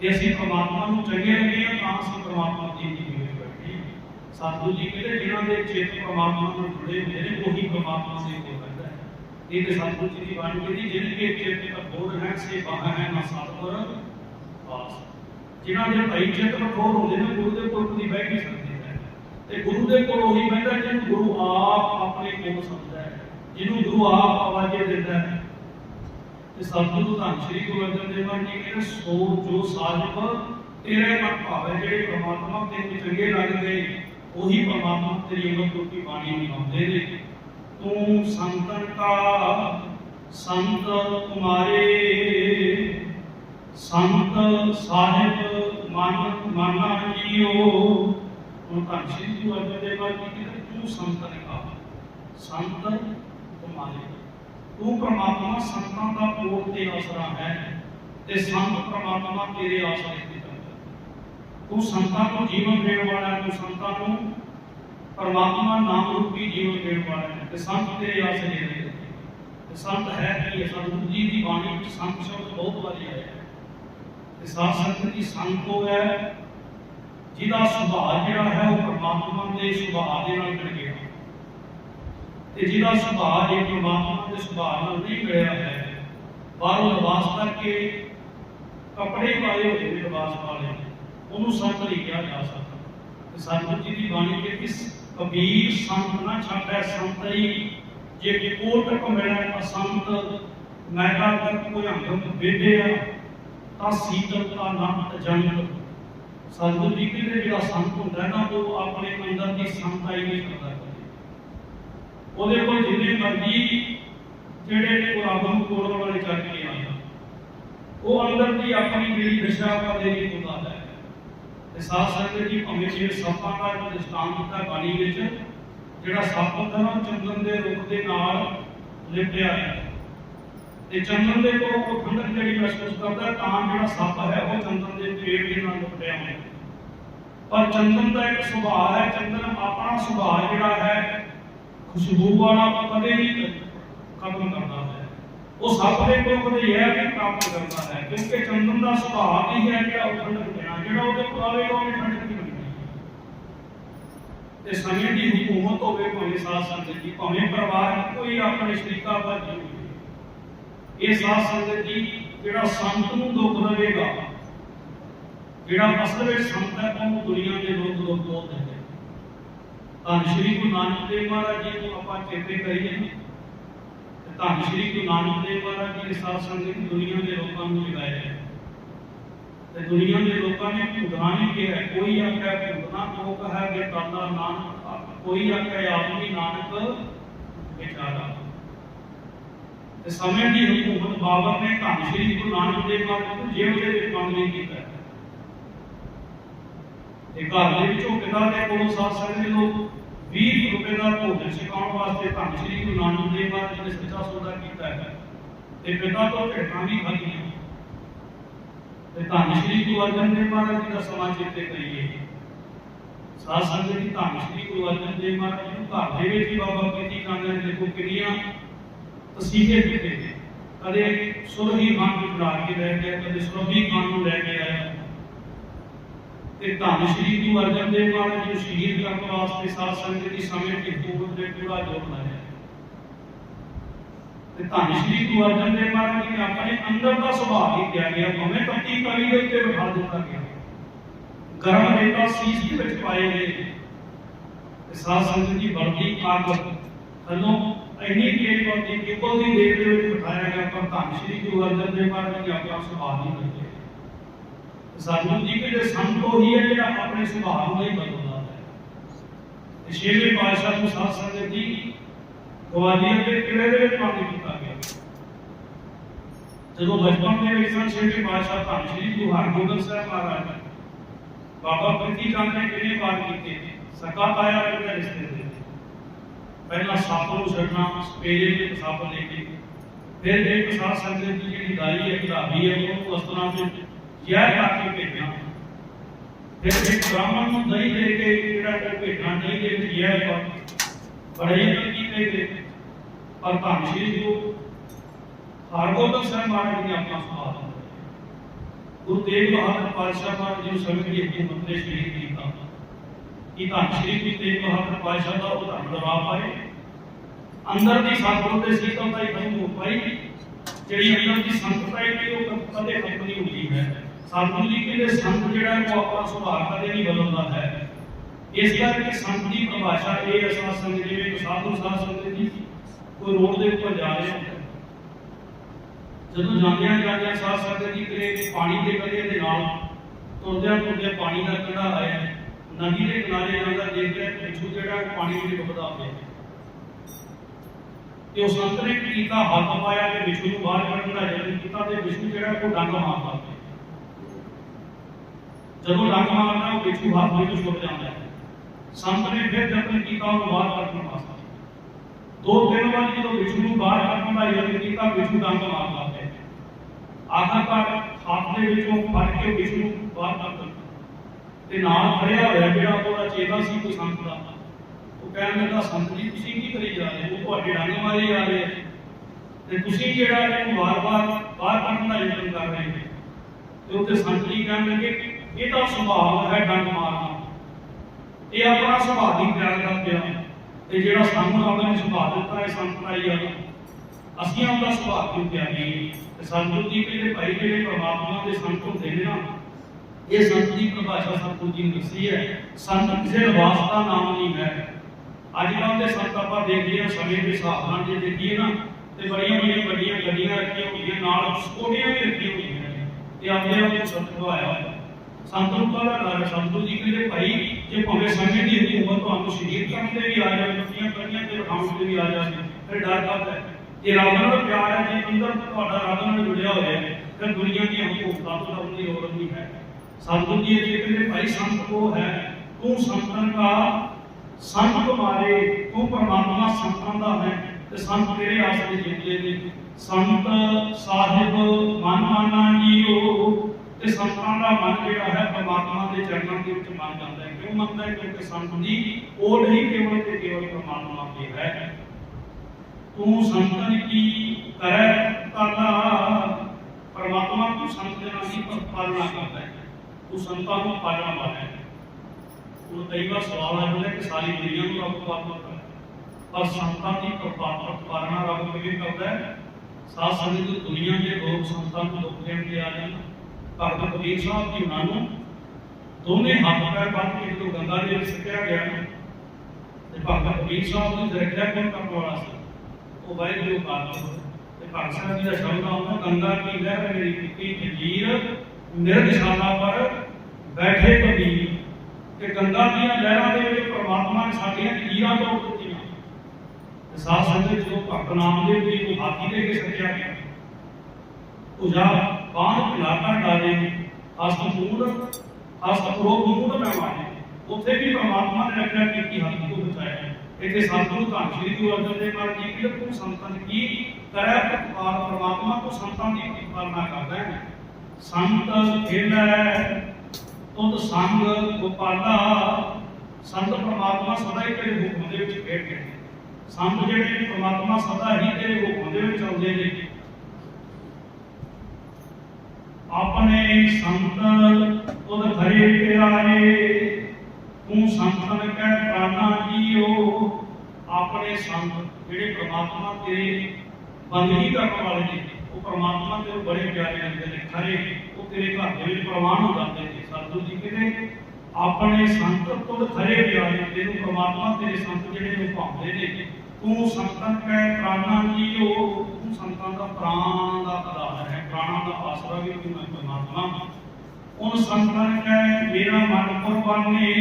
ਤੇ ਅਸੀਂ ਪਰਮਾਤਮਾ ਨੂੰ ਚੰਗੇ ਲੱਗੇ ਹਾਂ, ਤਾਂ ਅਸੀਂ ਪਰਮਾਤਮਾ ਦੀ ਹਿੰਦੀ ਵਿੱਚ ਬੈਠੇ ਹਾਂ। ਸਤਿਗੁਰੂ ਜੀ ਕਹਿੰਦੇ, ਜਿਨ੍ਹਾਂ ਦੇ ਚਿੱਤ ਪਰਮਾਤਮਾ ਨਾਲ ਜੁੜੇ ਹੁੰਦੇ ਨੇ, ਉਹੀ ਪਰਮਾਤਮਾ ਸੇ ਹੋ ਪੈਂਦਾ ਹੈ। ਇਹ ਤੇ ਸਤਿਗੁਰੂ ਜੀ ਦੀ ਬਾਣੀ ਕਹਿੰਦੀ ਜਿਹਨ ਕੇ ਚਿੱਤ ਕਠੋਰ ਹੈ, ਸੇ ਬਾਹ ਹੈ ਨਾ ਸਤਿਗੁਰ ਪਾਸ ਜਿਨ੍ਹਾਂ ਦੇ ਭਾਈ ਚਿੱਤ ਕਠੋਰ ਹੁੰਦੇ ਨੇ, ਗੁਰੂ ਦੇ ਕੋਲ ਨਹੀਂ ਬੈਠ ਨਹੀਂ ਸਕਦੇ। ਹੈ ਤੇ ਗੁਰੂ ਦੇ ਕੋਲ ਉਹੀ ਬੈਠਦਾ ਜਿਹਨੂੰ ਗੁਰੂ ਆਪ ਆਪਣੇ ਕੋਲ ਸਮਝਦਾ ਹੈ ਜਿਹਨੂੰ ਗੁਰੂ ਆਪ ਆਵਾਜ਼ੇ ਦਿੰਦਾ ਹੈ। ਤੇ ਸਤਿਗੁਰੂ ਧੰਨ ਸ਼੍ਰੀ ਗੁਰੂ ਅਰਜਨ ਦੇਵ ਜੀ ਕਹਿੰਦੇ ਸੋ ਜੋ ਸਾਹਿਬ ਤੇਰੇ ਮਨ ਭਾਵੇ ਜਿਹੜੇ ਪ੍ਰਮਾਤਮਾ ਤੈਨੂੰ ਚੰਗੇ ਲੱਗਦੇ, ਉਹੀ ਪ੍ਰਮਾਤਮਾ ਤੇਰੀ ਅੰਮ੍ਰਿਤ ਰੂਪੀ ਬਾਣੀ ਨੂੰ ਨੇ। ਤੂੰ ਸੰਤਨ ਕਾ ਸੰਤ ਤੁਮਾਰੇ ਸੰਤ ਸਾਹਿਬ ਮਨ, ਮਾਨਾ ਜੀਓ। ਉਹ ਤਾਂ ਸ਼੍ਰੀ ਗੁਰੂ ਅਰਜਨ ਦੇਵ ਜੀ ਕਹਿੰਦੇ ਤੂੰ ਸੰਤਨ ਕਾ ਸੰਤ ਤੂੰ ਪ੍ਰਮਾਤਮਾ ਸੰਤਾਂ ਦਾ ਕੋਟ ਤੇ ਆਸਰਾ ਹੈ ਤੇ ਸੰਤ ਪ੍ਰਮਾਤਮਾ ਤੇਰੇ ਆਸਰੇ ਤੇ ਤੂੰ ਸੰਤਾਂ ਨੂੰ ਜੀਵਨ ਦੇਣ ਵਾਲਾ ਤੂੰ ਸੰਤਾਂ ਨੂੰ ਪਰਮਾਤਮਾ ਨਾਮ ਰੂਪੀ ਜੀਵਨ ਦੇਣ ਵਾਲਾ ਹੈ ਤੇ ਸੰਤ ਤੇਰੇ ਆਸਰੇ ਨੇ। ਤੇ ਸੰਤ ਹੈ ਕੀ ਹੈ? ਜੀ ਦੀ ਬਾਣੀ ਵਿੱਚ ਸੰਤ ਸ਼ਬਦ ਬਹੁਤ ਵਾਰੀ ਆਇਆ ਹੈ। ਤੇ ਸਾਧ ਸੰਗਤ ਦੀ ਸੰਤ ਉਹ ਹੈ ਜਿਹਦਾ ਸੁਭਾਅ ਜਿਹੜਾ ਹੈ ਉਹ ਪਰਮਾਤਮਾ ਦੇ ਸੁਭਾਅ ਦੇ ਨਾਲ ਮਿਲ ਗਿਆ। ਤੇ ਜਿਹਦਾ ਸੁਭਾਅ ਜੇ ਪ੍ਰਮਾਤਮਾ ਦੇ ਸੁਭਾਅ ਨਾਲ ਨਹੀਂ ਮਿਲਿਆ ਹੈ, ਬਾਹਰੋਂ ਲਿਬਾਸ ਕਰਕੇ ਕੱਪੜੇ ਪਾਏ ਹੋਏ ਲਿਬਾਸ ਵਾਲੇ, ਉਹਨੂੰ ਸੰਤ ਨਹੀਂ ਕਿਹਾ ਜਾ ਸਕਦਾ। ਤੇ ਸਤਿਗੁਰੂ ਜੀ ਦੀ ਬਾਣੀ ਦੇ ਕਿਸ ਕਬੀਰ ਸੰਤ ਨਾ ਛੱਡੈ ਸੰਤਈ ਜੇ ਕੋਟ ਕਮੈਣਾ ਅਸੰਤ ਮੈਦਾ ਕਰ ਕੋਈ ਹੰਗਮ ਵੇਢਿਆ ਤਾਂ ਸੀਤਲਤਾ ਨੰਤ ਜੰਗ। ਸਤਿਗੁਰੂ ਜੀ ਕਹਿੰਦੇ ਜਿਹੜਾ ਸੰਤ ਹੁੰਦਾ ਨਾ, ਉਹ ਆਪਣੇ ਅੰਦਰ ਦੀ ਸੰਤਾਈ ਨਹੀਂ ਕਰਦਾ ਉਹਦੇ ਕੋਲ ਜਿੰਨੇ ਮਰਜ਼ੀ ਜਿਹੜੇ ਨੇ ਉਹ ਰੱਬ ਨੂੰ ਕੋਲਣ ਵਾਲੇ ਚੱਕ ਕੇ ਉਹ ਅੰਦਰ ਦੀ ਆਪਣੀ ਜਿਹੜੀ ਦਿਸ਼ਾ ਕਦੇ ਨਹੀਂ ਹੁੰਦਾ ਹੈ। ਤੇ ਸਾਧ ਸੰਗਤ ਜੀ, ਭਾਵੇਂ ਜੇ ਸੱਪਾਂ ਦਾ ਦ੍ਰਿਸ਼ਟਾਂਤ ਦਿੱਤਾ ਬਾਣੀ ਵਿੱਚ, ਜਿਹੜਾ ਸੱਪ ਹੁੰਦਾ ਨਾ, ਚੰਦਨ ਦੇ ਰੁੱਖ ਦੇ ਨਾਲ ਲਿਪਟਿਆ ਹੈ। ਤੇ ਚੰਦਨ ਦੇ ਕੋਲ ਉਹ ਠੰਡਕ ਜਿਹੜੀ ਮਹਿਸੂਸ ਕਰਦਾ, ਤਾਂ ਜਿਹੜਾ ਸੱਪ ਹੈ, ਉਹ ਚੰਦਨ ਦੇ ਪੇਟ ਦੇ ਨਾਲ ਲਪਟਿਆ ਹੋਇਆ ਪਰ ਚੰਦਨ ਦਾ ਇੱਕ ਸੁਭਾਅ ਹੈ, ਚੰਦਨ ਆਪਣਾ ਸੁਭਾਅ ਜਿਹੜਾ ਹੈ ਖੁਸ਼ਬੂ ਵਾਲਾ ਕਦੇ ਨਹੀਂ ਖਤਮ ਕਰਦਾ ਹੈ ਉਹ ਸੱਪ ਦੇ ਕੋਲ ਕਦੇ ਇਹ ਵੀ ਪ੍ਰਾਪਤ ਕਰਦਾ ਹੈ ਕਿਉਂਕਿ ਚੰਦਨ ਦਾ ਸੁਭਾਅ ਹੀ ਹੈ ਜਿਹੜਾ ਉਹ ਠੰਡਕ ਦੇਣਾ ਜਿਹੜਾ ਉਹਦੇ ਕੋਲ ਆਵੇਗਾ ਉਹਨੇ ਠੰਡਕ ਨਹੀਂ ਤੇ ਸਮੇਂ ਦੀ ਹਕੂਮਤ ਹੋਵੇ, ਭਾਵੇਂ ਸਾਧ ਸੰਗਤ ਦੀ, ਭਾਵੇਂ ਪਰਿਵਾਰ ਕੋਈ ਆਪਣੇ ਸ਼ਰੀਕਾ ਭਾਜੀ ਹੋਵੇ। ਇਹ ਸਾਧ ਸੰਗਤ ਦੀ ਜਿਹੜਾ ਸੰਤ ਨੂੰ ਦੁੱਖ ਦੇਵੇਗਾ, ਜਿਹੜਾ ਅਸਲ ਵਿੱਚ ਸੰਤ ਹੈ, ਉਹਨੂੰ ਦੁਨੀਆ ਦੇ ਲੋਕ ਲੋਕ ਬੋਲਦੇ ਨੇ ਤਾਂ ਸ਼੍ਰੀ ਗੁਰੂ ਨਾਨਕ ਦੇਵ ਮਹਾਰਾਜ ਜੀ ਨੂੰ ਆਪਾਂ ਚੇਤੇ ਕਰੀਏ ਤਾਂ ਸ਼੍ਰੀ ਗੁਰੂ ਨਾਨਕ ਦੇਵ ਮਹਾਰਾਜ ਜੀ ਦੇ ਸਾਧ ਸੰਗਤ ਦੁਨੀਆ ਦੇ ਲੋਕਾਂ ਨੂੰ ਜਗਾਇਆ ਹੈ। ਤੇ ਦੁਨੀਆ ਦੇ ਲੋਕਾਂ ਨੇ ਭੁਗਤਾਨ ਹੀ ਕਿਹਾ ਕੋਈ ਆਖਿਆ ਭੁਗਤਣਾ ਲੋਕ ਹੈ ਕਿ ਤਾਲਾ ਨਾਨਕ ਕੋਈ ਆਖਿਆ ਆਦਮੀ ਨਾਨਕ ਵਿਚਾਰਾ ਤੇ ਸਮੇਂ ਦੀ ਹਕੂਮਤ ਬਾਬਰ ਨੇ ਧੰਨ ਸ਼੍ਰੀ ਗੁਰੂ ਨਾਨਕ ਦੇਵ ਮਹਾਰਾਜ ਨੂੰ ਜੇਬ ਦੇ ਵਿੱਚ ਬੰਦ ਨਹੀਂ ਕੀਤਾ ਤੇ ਘਰ ਦੇ ਵਿੱਚੋਂ ਪਿਤਾ ਦੇ ਕੋਲੋਂ ਸਾਥ ਸੰਗਤ ਦੇ ਲੋਕ 20 ਰੁਪਏ ਦਾ ਭੋਜਨ ਛਕਾਉਣ ਵਾਸਤੇ ਧੰਨ ਸ਼੍ਰੀ ਗੁਰੂ ਨਾਨਕ ਦੇਵ ਮਹਾਰਾਜ ਜੀ ਨੇ ਸੱਚਾ ਸੌਦਾ ਕੀਤਾ ਹੈ। ਤੇ ਪਿਤਾ ਤੋਂ ਭੇਟਾਂ ਵੀ ਖਾਧੀਆਂ ਤੇ ਧੰਨ ਸ਼੍ਰੀ ਗੁਰੂ ਅਰਜਨ ਦੇਵ ਮਹਾਰਾਜ ਜੀ ਦਾ ਸਮਾਂ ਚੇਤੇ ਕਰੀਏ। ਸਾਧ ਸੰਗਤ ਦੀ ਧੰਨ ਸ਼੍ਰੀ ਗੁਰੂ ਅਰਜਨ ਦੇਵ ਮਹਾਰਾਜ ਜੀ ਨੂੰ ਘਰ ਦੇ ਵਿੱਚ ਹੀ ਬਾਬਾ ਪ੍ਰੀਤੀ ਚੰਦ ਨੇ ਦੇਖੋ ਕਿੰਨੀਆਂ ਤਸੀਹੇ ਦਿੱਤੇ ਨੇ। ਕਦੇ ਸੁਰਹੀ ਖਾਨ ਨੂੰ ਬੁਲਾ ਕੇ ਲੈ ਗਿਆ ਕਦੇ ਸੁਰਭੀ ਖਾਨ ਨੂੰ ਲੈ ਕੇ ਆਇਆ। ਤੇ ਧੰਨ ਸ਼੍ਰੀ ਗੁਰੂ ਅਰਜਨ ਦੇਵ ਮਹਾਰਾਜ ਜੀ ਨੂੰ ਸ਼ਹੀਦ ਕਰਨ ਵਾਸਤੇ ਸਾਧ ਸੰਗਤ ਦੀ ਸਮੇਂ ਦੀ ਹਕੂਮਤ ਦੇ ਪੂਰਾ ਜੋਰ ਲਾਇਆ। ਤੇ ਧੰਨ ਸ਼੍ਰੀ ਗੁਰੂ ਅਰਜਨ ਦੇਵ ਮਹਾਰਾਜ ਜੀ ਨੇ ਆਪਣੇ ਅੰਦਰ ਦਾ ਸੁਭਾਅ ਹੀ ਕਿਹਾ ਗਿਆ, ਭਾਵੇਂ ਤੱਤੀ ਕਲੀ ਦੇ ਉੱਤੇ ਬਿਠਾ ਦਿੱਤਾ ਗਿਆ। ਗਰਮ ਰੇਤਾ ਸੀਸ ਦੇ ਵਿੱਚ ਪਾਏ ਗਏ। ਤੇ ਸਾਧ ਸੰਗਤ ਦੀ ਬਲਦੀ ਅੱਗ ਥੱਲੋਂ ਇੰਨੀ ਤੇਜ਼ ਬਲਦੀ ਕਿ ਉਹਦੀ ਦੇਰ ਦੇ ਵਿੱਚ ਬਿਠਾਇਆ ਗਿਆ, ਪਰ ਧੰਨ ਸ਼੍ਰੀ ਗੁਰੂ ਅਰਜਨ ਦੇਵ ਮਹਾਰਾਜ ਜੀ ਆਪਣਾ ਸੁਭਾਅ ਨਹੀਂ ਬਦਲਿਆ ਸਤਿਗੁਰੂ ਜੀ ਦੇ ਸੰਤ ਉਹੀ ਹੈ ਜਿਹੜਾ ਆਪਣੇ ਸੁਭਾਅ ਨੂੰ ਨਹੀਂ ਬਦਲਦਾ ਹੈ ਤੇ ਛੇਵੇਂ ਪਾਤਸ਼ਾਹ ਨੂੰ ਸਾਧ ਸੰਗਤ ਜੀ ਗਵਾਲੀਅਰ ਦੇ ਕਿਲੇ ਦੇ ਵਿੱਚ ਬੰਦ ਕੀਤਾ ਗਿਆ ਜਦੋਂ ਬਚਪਨ ਦੇ ਵਿੱਚ ਸਨ ਛੇਵੇਂ ਪਾਤਸ਼ਾਹ ਧੰਨ ਸ਼੍ਰੀ ਗੁਰੂ ਹਰਗੋਬਿੰਦ ਸਾਹਿਬ ਮਹਾਰਾਜ ਬਾਬਾ ਪ੍ਰੀਤੀ ਚੰਦ ਨੇ ਕਿੰਨੇ ਵਾਰ ਕੀਤੇ ਸਕਾ ਪਾਇਆ ਉਹਦੇ ਰਿਸ਼ਤੇ ਦੇ ਪਹਿਲਾਂ ਸੱਪ ਨੂੰ ਛੱਡਣਾ ਸਪੇਰੇ ਦੇ ਸੱਪ ਲੈ ਕੇ ਫਿਰ ਇੱਕ ਸਾਧ ਸੰਗਤ ਦੀ ਜਿਹੜੀ ਦਾਈ ਹੈ ਕਿਤਾਬੀ ਹੈ ਉਹਨੂੰ ਉਸ ਤਰ੍ਹਾਂ ਵਿੱਚ ਜ਼ਹਿਰ ਲਾ ਕੇ ਭੇਜਣਾ ਫਿਰ ਇੱਕ ਬ੍ਰਾਹਮਣ ਨੂੰ ਦਹੀਂ ਦੇ ਕੇ ਜਿਹੜਾ ਉਹ ਭੇਜਣਾ ਨਹੀਂ ਦੇ ਵਿੱਚ ਜ਼ਹਿਰ ਪਾ ਬੜੇ ਹੀ ਕੀਤੇ ਗਏ ਪਰ ਧੰਨ ਸ਼੍ਰੀ ਗੁਰੂ ਹਰਗੋਬਿੰਦ ਸਾਹਿਬ ਮਹਾਰਾਜ ਜੀ ਨੇ ਆਪਣਾ ਸੁਭਾਅ ਦਿੱਤਾ ਗੁਰੂ ਤੇਗ ਬਹਾਦਰ ਪਾਤਸ਼ਾਹ ਮਹਾਰਾਜ ਜੀ ਨੂੰ ਸਮਝ ਕੇ ਹਕੂਮਤ ਨੇ ਸ਼ਹੀਦ ਕੀਤਾ ਕਿ ਧੰਨ ਸ਼੍ਰੀ ਗੁਰੂ ਤੇਗ ਬਹਾਦਰ ਪਾਤਸ਼ਾਹ ਦਾ ਉਹ ਧੰਨ ਦਵਾ ਪਾਏ ਅੰਦਰ ਦੀ ਸਤਿਗੁਰ ਦੇ ਸੀਤਲਤਾ ਹੀ ਖਤਮ ਹੋ ਪਾਈ ਜਿਹੜੀ ਅੰਦਰ ਦੀ ਸੰਤਤਾ ਹੈ ਕਿ ਉਹ ਕਦੇ ਖਤਮ ਨਹੀਂ ਹੁੰਦੀ ਹੈ ਸਤਿਗੁਰੂ ਜੀ ਕਹਿੰਦੇ ਸੰਤ ਜਿਹੜਾ ਹੈ, ਉਹ ਆਪਣਾ ਸੁਭਾਅ ਕਦੇ ਨਹੀਂ ਬਦਲਦਾ ਹੈ। ਇਸ ਕਰਕੇ ਸੰਤ ਦੀ ਪਰਿਭਾਸ਼ਾ ਇਹ ਅਸਾਂ ਸੰਗ ਜਿਵੇਂ ਇੱਕ ਸਾਧੂ ਸਾਧ ਸੰਗਤ ਜੀ ਕੋਈ ਰੋਡ ਦੇ ਉੱਪਰ ਜਾ ਰਹੇ ਹੋ ਜਦੋਂ ਜਾਂਦਿਆਂ ਜਾਂਦਿਆਂ ਸਾਧ ਸੰਗਤ ਜੀ ਕਿਤੇ ਪਾਣੀ ਦੇ ਕੰਢੇ ਦੇ ਨਾਲ ਤੁਰਦਿਆਂ ਤੁਰਦਿਆਂ ਪਾਣੀ ਦਾ ਕੰਢਾ ਆਇਆ ਨਦੀ ਦੇ ਕਿਨਾਰੇ ਜਾਂਦਾ ਦੇਖਦਾ ਪਿੱਛੂ ਜਿਹੜਾ ਉਹ ਪਾਣੀ ਵਿੱਚ ਡੁੱਬਦਾ ਪਿਆ। ਤੇ ਉਸ ਸੰਤ ਨੇ ਕੀ ਕੀਤਾ? ਹੱਥ ਪਾਇਆ ਤੇ ਵਿਸ਼ੂ ਨੂੰ ਬਾਹਰ ਕੱਢਣ ਦਾ ਯਤਨ ਕੀਤਾ ਤੇ ਵਿਸ਼ੂ ਜਿਹੜਾ ਉਹ ਡੰਗ ਮਾਰਦਾ ਪਿਆ। ਜਦੋਂ ਡੰਗ ਮਾਰਦਾ ਉਹ ਵਿਸ਼ੂ ਹੱਥ ਵਿੱਚ ਛੁੱਟ ਜਾਂਦਾ ਹੈ, ਸੰਤ ਨੇ ਫਿਰ ਯਤਨ ਕੀਤਾ, ਉਹਨੂੰ ਬਾਹਰ ਕੱਢਣ ਵਾਸਤੇ ਦੋ ਤਿੰਨ ਵਾਰ ਜਦੋਂ ਵਿਸ਼ੂ ਨੂੰ ਬਾਹਰ ਕੱਢਣ ਦਾ ਯਤਨ ਕੀਤਾ ਵਿਸ਼ੂ ਡੰਗ ਮਾਰਦਾ ਪਿਆ ਆਖਰਕਾਰ ਹੱਥ ਦੇ ਵਿੱਚੋਂ ਫੜ ਕੇ ਵਿਸ਼ੂ ਬਾਹਰ ਕੱਢ ਤੇ ਨਾਲ ਖੜਿਆ ਹੋਇਆ ਜਿਹੜਾ ਉਹਦਾ ਚੇਲਾ ਸੀ ਕੋਈ ਸੰਤ ਦਾ। ਉਹ ਕਹਿਣ ਲੱਗਾ, ਸੰਤ ਜੀ, ਤੁਸੀਂ ਕੀ ਕਰੀ ਜਾ ਰਹੇ ਹੋ? ਤੁਹਾਡੇ ਡੰਗ ਮਾਰੇ ਜਾ ਰਹੇ ਤੇ ਤੁਸੀਂ ਜਿਹੜਾ ਇਹਨੂੰ ਵਾਰ-ਵਾਰ ਬਾਹਰ ਕੱਢਣ ਦਾ ਯਤਨ ਕਰ ਰਹੇ ਹੋ? ਤੇ ਉੱਤੇ ਸੰਤ ਜੀ ਕਹਿਣ ਲੱਗੇ ਇਹ ਤਾਂ ਸੁਭਾਅ ਹੈ ਡੰਗ ਮਾਰਨਾ ਇਹ ਆਪਣਾ ਸੁਭਾਅ ਦੀ ਤਿਆਗ ਦਾ ਪਿਆ ਤੇ ਜਿਹੜਾ ਸਾਨੂੰ ਰੱਬ ਨੇ ਸੁਭਾਅ ਦਿੱਤਾ ਹੈ ਸੰਤ ਦਾ ਹੀ ਆ। ਅਸੀਂ ਆਪਣਾ ਸੁਭਾਅ ਕਿਉਂ ਤਿਆਗੀ ਤੇ ਸੰਤ ਜੀ ਕਹਿੰਦੇ ਭਾਈ ਜਿਹੜੇ ਪਰਮਾਤਮਾ ਦੇ ਸੰਤ ਹੁੰਦੇ ਨੇ ਨਾ, ਇਹ ਸੰਤ ਦੀ ਪਰਿਭਾਸ਼ਾ ਸਤਿਗੁਰੂ ਜੀ ਨੇ ਦੱਸੀ ਹੈ। ਸੰਤ ਕਿਸੇ ਲਿਬਾਸ ਦਾ ਨਾਮ ਨਹੀਂ ਹੈ। ਅੱਜ ਕੱਲ੍ਹ ਦੇ ਸੰਤ ਆਪਾਂ ਦੇਖਦੇ ਹਾਂ ਸਮੇਂ ਦੇ ਹਿਸਾਬ ਨਾਲ ਜੇ ਦੇਖੀਏ ਨਾ, ਤੇ ਬੜੀਆਂ ਬੜੀਆਂ ਵੱਡੀਆਂ ਗੱਡੀਆਂ ਰੱਖੀਆਂ ਹੋਈਆਂ, ਨਾਲ ਸਕੂਟੀਆਂ ਵੀ ਰੱਖੀਆਂ ਹੋਈਆਂ ਨੇ। ਤੇ ਆਪਣੇ ਆਪ ਨੂੰ ਸੰਤ ਕਹਾਇਆ ਹੋਇਆ ਸੰਤ ਨੂੰ ਕਾਹਦਾ ਡਰ ਸੰਤੂ ਜੀ ਕਹਿੰਦੇ ਭਾਈ, ਜੇ ਭਾਵੇਂ ਸਮੇਂ ਦੀ ਹਕੂਮਤ ਤੁਹਾਨੂੰ ਸ਼ਹੀਦ ਕਰਨ ਤੇ ਵੀ ਆ ਜਾਵੇ ਦੁਨੀਆਂ ਕਰੀਆਂ ਤੇ ਰਖਾਉਣ ਤੇ ਵੀ ਆ ਜਾਵੇ ਫਿਰ ਡਰ ਕਾਹਦਾ ਹੈ? ਇਹ ਰੱਬ ਨਾਲ ਪਿਆਰ ਹੈ, ਜੇ ਅੰਦਰ ਤੁਹਾਡਾ ਰੱਬ ਨਾਲ ਜੁੜਿਆ ਹੋਇਆ ਹੈ, ਫਿਰ ਦੁਨੀਆ ਦੀਆਂ ਹਕੂਮਤਾਂ ਤੋਂ ਡਰਨ ਦੀ ਲੋੜ ਨਹੀਂ ਹੈ। ਸਤਿਗੁਰੂ ਜੀ ਇਹ ਕਹਿੰਦੇ ਭਾਈ ਸੰਤ ਉਹ ਹੈ, ਤੂੰ ਸੰਤਨ ਦਾ ਸੰਤ ਤੁਮਾਰੇ ਤੂੰ ਪਰਮਾਤਮਾ ਸੰਤਾਂ ਦਾ ਹੈ, ਤੇ ਸੰਤ ਤੇਰੇ ਆਸਰੇ ਜਿਉਂਦੇ ਨੇ। ਸੰਤ ਸਾਹਿਬ ਮਨ ਮਾਨਾ ਜੀਓ ਤੇ ਸੰਤਾਂ ਦਾ ਮਨ ਜਿਹੜਾ ਹੈ ਪਰਮਾਤਮਾ ਦੇ ਚਰਨਾਂ ਦੇ ਵਿੱਚ ਮੰਨ ਜਾਂਦਾ ਹੈ। ਕਿਉਂ ਮੰਨਦਾ ਹੈ? ਕਿਉਂਕਿ ਸੰਤ ਦੀ ਉਹ ਨਹੀਂ ਕੇਵਲ ਤੇ ਕੇਵਲ ਪਰਮਾਤਮਾ ਦੀ ਹੈ। ਤੂੰ ਸੰਤਨ ਕੀ ਕਰੈ ਤਾਲਾ ਪਰਮਾਤਮਾ ਤੂੰ ਸੰਤ ਦੇ ਨਾਲ ਹੀ ਪਾਲਣਾ ਕਰਦਾ ਹੈ। ਤੂੰ ਸੰਤਾਂ ਨੂੰ ਪਾਲਣਾ ਵਾਲਾ ਹੈ। ਉਹ ਕਈ ਵਾਰ ਸਵਾਲ ਆ ਜਾਂਦਾ ਕਿ ਸਾਰੀ ਦੁਨੀਆ ਨੂੰ ਰੱਬ ਪਾਲਣਾ ਕਰਦਾ ਹੈ। ਪਰ ਸੰਤਾਂ ਦੀ ਪਰਪਾ- ਪਾਲਣਾ ਰੱਬ ਕਿਵੇਂ ਕਰਦਾ ਹੈ। ਸਾਧ ਸੰਗਤ ਦੀ ਦੁਨੀਆ ਦੇ ਲੋਕ ਸੰਤਾਂ ਨੂੰ ਦੁੱਖ ਦੇਣ ਤੇ ਆ ਜਾਣ ਭਗਤ ਕਬੀਰ ਸਾਹਿਬ ਜੀ ਉਹਨਾਂ ਨੂੰ ਦੋਨੇ ਹੱਥ ਪੈਰ ਬੰਨ੍ਹ ਕੇ ਜਦੋਂ ਗੰਗਾ ਦੇ ਵਿੱਚ ਸਿੱਟਿਆ ਗਿਆ ਨਾ, ਤੇ ਭਗਤ ਕਬੀਰ ਸਾਹਿਬ ਦੀ ਰੱਖਿਆ ਕੌਣ ਕਰਨ ਵਾਲਾ ਸੀ? ਉਹ ਵਾਹਿਗੁਰੂ ਪਾਤਸ਼ਾਹ ਤੇ ਭਗਤ ਸਾਹਿਬ ਜੀ ਦਾ ਸ਼ਬਦ ਆਉਂਦਾ ਗੰਗਾ ਕੀ ਲਹਿਰ ਮੇਰੀ ਕੀਤੀ ਜੰਜੀਰ ਨਿਰਦਿਸ਼ਾਨਾ ਪਰ ਬੈਠੇ ਕਬੀਰ। ਤੇ ਗੰਗਾ ਦੀਆਂ ਲਹਿਰਾਂ ਦੇ ਵਿੱਚ ਪ੍ਰਮਾਤਮਾ ਨੇ ਸਾਡੀਆਂ ਜੰਜੀਰਾਂ ਤੋੜ ਦਿੱਤੀਆਂ। ਤੇ ਸਾਧ ਸੰਗਤ ਜਦੋਂ ਭਗਤ ਨਾਮਦੇਵ ਜੀ ਨੂੰ ਹਾਥੀ ਦੇ ਕੇ ਸੱਜਿਆ ਗਿਆ। ਉਹ ਜਾ ਬਾਣ ਪਿਲਾਤਾ ਡਾਲੇ ਹਸਤ ਮੂਲ ਹਸਤ ਪ੍ਰੋਗ ਮੂਲ ਮੈਂ ਮਾਰੇ ਉੱਥੇ ਵੀ ਪ੍ਰਮਾਤਮਾ ਨੇ ਰੱਖਿਆ ਕੀਤੀ ਹਾਥੀ ਨੂੰ ਬਚਾਇਆ ਇੱਥੇ ਸਤਿਗੁਰੂ ਧੰਨ ਸ਼੍ਰੀ ਗੁਰੂ ਅਰਜਨ ਦੇਵ ਮਹਾਰਾਜ ਜੀ ਕਿ ਤੂੰ ਸੰਤਾਂ ਦੀ ਕੀ ਕਰੈ ਪ੍ਰਤਪਾਲ ਪ੍ਰਮਾਤਮਾ ਤੂੰ ਸੰਤਾਂ ਦੀ ਪਾਲਣਾ ਕਰਦਾ ਹੈ ਸੰਤ ਖੇਲੈ ਤੁਧ ਸੰਗ ਗੋਪਾਲਾ ਸੰਤ ਪ੍ਰਮਾਤਮਾ ਸਦਾ ਹੀ ਤੇਰੇ ਹੁਕਮ ਦੇ ਵਿੱਚ ਖੇਡਦੇ ਨੇ ਸੰਤ ਜਿਹੜੇ ਨੇ ਪ੍ਰਮਾਤਮਾ ਸਦਾ ਹੀ ਤੇਰੇ ਹੁਕਮ ਦੇ ਵਿੱਚ ਆਉਂਦੇ ਨੇ ਆਪਣੇ ਸੰਤ ਤੁਧ ਘਰੇ ਪਿਆਰੇ, ਤੂੰ ਸੰਤਨ ਕੈ ਪ੍ਰਾਨਾ ਜੀਓ ਆਪਣੇ ਸੰਤ ਜਿਹੜੇ ਪ੍ਰਮਾਤਮਾ ਤੇਰੇ ਬੰਦਗੀ ਕਰਨ ਵਾਲੇ ਨੇ, ਉਹ ਪ੍ਰਮਾਤਮਾ ਤੇਰੇ ਬੜੇ ਪਿਆਰੇ ਲੱਗਦੇ ਨੇ, ਖਰੇ, ਉਹ ਤੇਰੇ ਘਰ ਦੇ ਵਿੱਚ ਪ੍ਰਵਾਨ ਹੋ ਜਾਂਦੇ ਨੇ, ਸਤਿਗੁਰੂ ਜੀ ਕਹਿੰਦੇ, ਆਪਣੇ ਸੰਤ ਤੁਧ ਖਰੇ ਪਿਆਰੇ ਤੈਨੂੰ ਪ੍ਰਮਾਤਮਾ ਤੇਰੇ ਸੰਤ ਜਿਹੜੇ ਨੇ ਭਾਉਂਦੇ ਨੇ। ਤੂੰ ਸੰਤਨ ਕੈ ਪ੍ਰਾਨਾ ਜੀਓ ਤੂੰ ਸੰਤਾਂ ਦਾ ਪ੍ਰਾਣ ਦਾ ਆਧਾਰ ਹੈ। ਪ੍ਰਾਣਾਂ ਦਾ ਆਸਰਾ ਵੀ ਤੂੰ ਹੈ ਪ੍ਰਮਾਤਮਾ ਉਨ ਸੰਤਾਂ ਕੈ ਮੇਰਾ ਮਨ ਕੁਰਬਾਨੇ